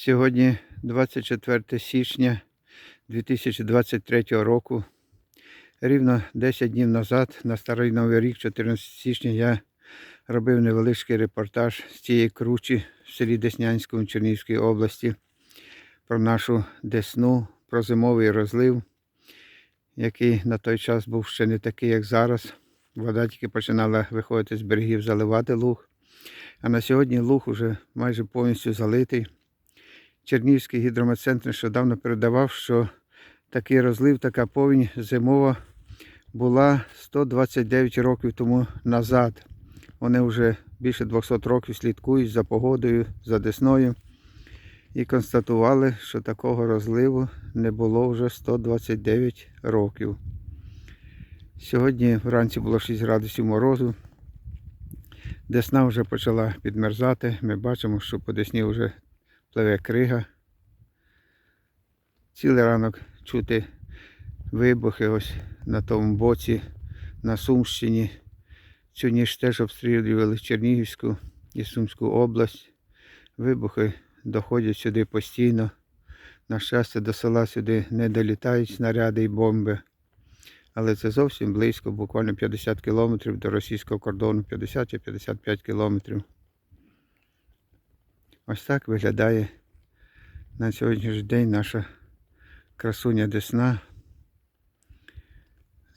Сьогодні 24 січня 2023 року. Рівно 10 днів назад, на Старий Новий рік, 14 січня, я робив невеличкий репортаж з цієї кручі в селі Деснянському Чернігівської області про нашу Десну, про зимовий розлив, який на той час був ще не такий, як зараз. Вода тільки починала виходити з берегів, заливати луг. А на сьогодні луг уже майже повністю залитий. Чернігівський гідрометцентр нещодавно передавав, що такий розлив, така повінь зимова була 129 років тому назад. Вони вже більше 200 років слідкують за погодою, за десною і констатували, що такого розливу не було вже 129 років. Сьогодні вранці було 6 градусів морозу. Десна вже почала підмерзати. Ми бачимо, що по десні вже пливе крига. Цілий ранок чути вибухи ось на тому боці, на Сумщині. Цю ніж теж обстрілювали Чернігівську і Сумську область. Вибухи доходять сюди постійно. На щастя, до села сюди не долітають снаряди і бомби. Але це зовсім близько, буквально 50 кілометрів до російського кордону, 50 чи 55 кілометрів. Ось так виглядає на сьогоднішній день наша красуня Десна.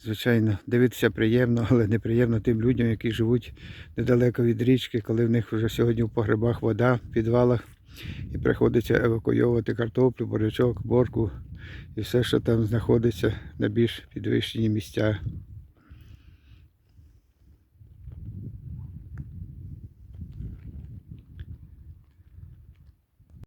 Звичайно, дивитися приємно, але неприємно тим людям, які живуть недалеко від річки, коли в них вже сьогодні в погребах вода, в підвалах, і приходиться евакуйовувати картоплю, бурячок, борку і все, що там знаходиться на більш підвищені місця.